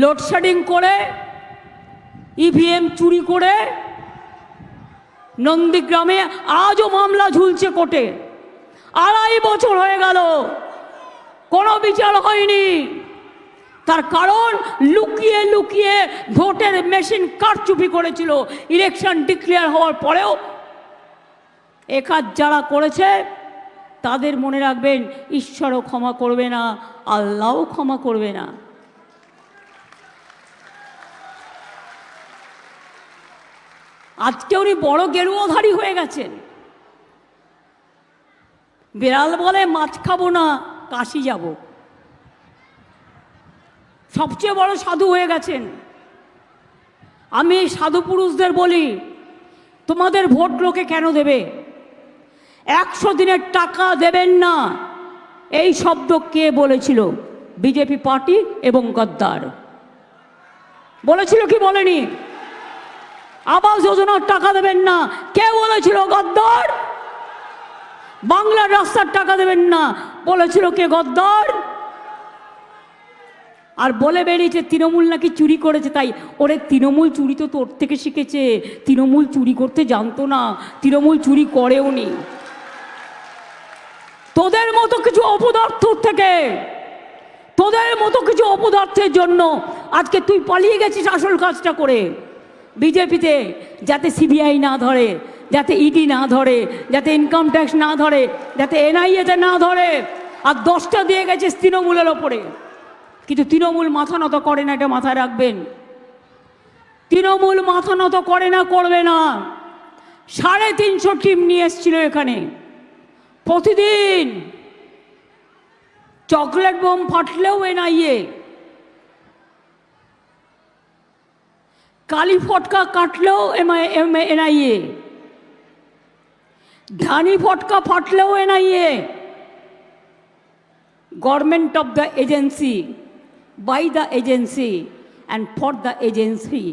Load shedding করে EVM চুরি করে, নন্দীগ্রামে আজও মামলা ঝুলছে কোর্টে। আড়াই বছর হয়ে গেল, কোনো বিচার হয়নি। তার কারণ লুকিয়ে লুকিয়ে ভোটের মেশিন কারচুপি করেছিল ইলেকশন ডিক্লেয়ার হওয়ার পরেও। এ কাজ যারা করেছে, তাদের মনে রাখবেন, ঈশ্বরও ক্ষমা করবে না, আল্লাহও ক্ষমা করবে না। আজকে উনি বড় গেরুয়াধারী হয়ে গেছেন। বিড়াল বলে, মাছ খাব না, কাশি যাব। সবচেয়ে বড় সাধু হয়ে গেছেন। আমি সাধু পুরুষদের বলি, তোমাদের ভোট লোকে কেন দেবে? একশো দিনের টাকা দেবেন না। এই শব্দ কে বলেছিল? বিজেপি পার্টি এবং গদ্দার। বলেছিল কি বলেনি? আবাস যোজনার টাকা দেবেন না। কে বলেছিল গদ্দর? বাংলার রাস্তার টাকা দেবেন না। বলেছিল কে গদ্দর? আর বলে বেরিয়েছে, তৃণমূল নাকি চুরি করেছে? তাই, ওরে, তৃণমূল চুরি তো তোর থেকে শিখেছে। তৃণমূল চুরি করতে জানতো না। তৃণমূল চুরি করেও নি। তোদের মতো কিছু অপদার্থ থেকে। তোদের মতো কিছু অপদার্থের জন্য। আজকে তুই পালিয়ে গেছিস আসল কাজটা করে। বিজেপিতে যাতে সিবিআই না ধরে, যাতে ইডি না ধরে, যাতে ইনকাম ট্যাক্স না ধরে, যাতে এনআইএতে না ধরে, আর দশটা দিয়ে গেছে তৃণমূলের ওপরে। কিন্তু তৃণমূল মাথা নত করে না, এটা মাথায় রাখবেন। তৃণমূল মাথা নত করে না, করবে না। সাড়ে তিনশো টিম নিয়ে এসছিল এখানে। প্রতিদিন চকলেট বোম ফাটলেও এনআইএ কালি ফটকা কাটলেও এনআইএ ধানি ফটকা ফাটলেও NIA government of the agency by the agency and for the agency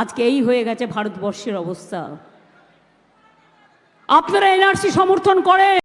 আজকে এই হয়ে গেছে ভারতবর্ষের অবস্থা। আপনারা এনআরসি সমর্থন করেন।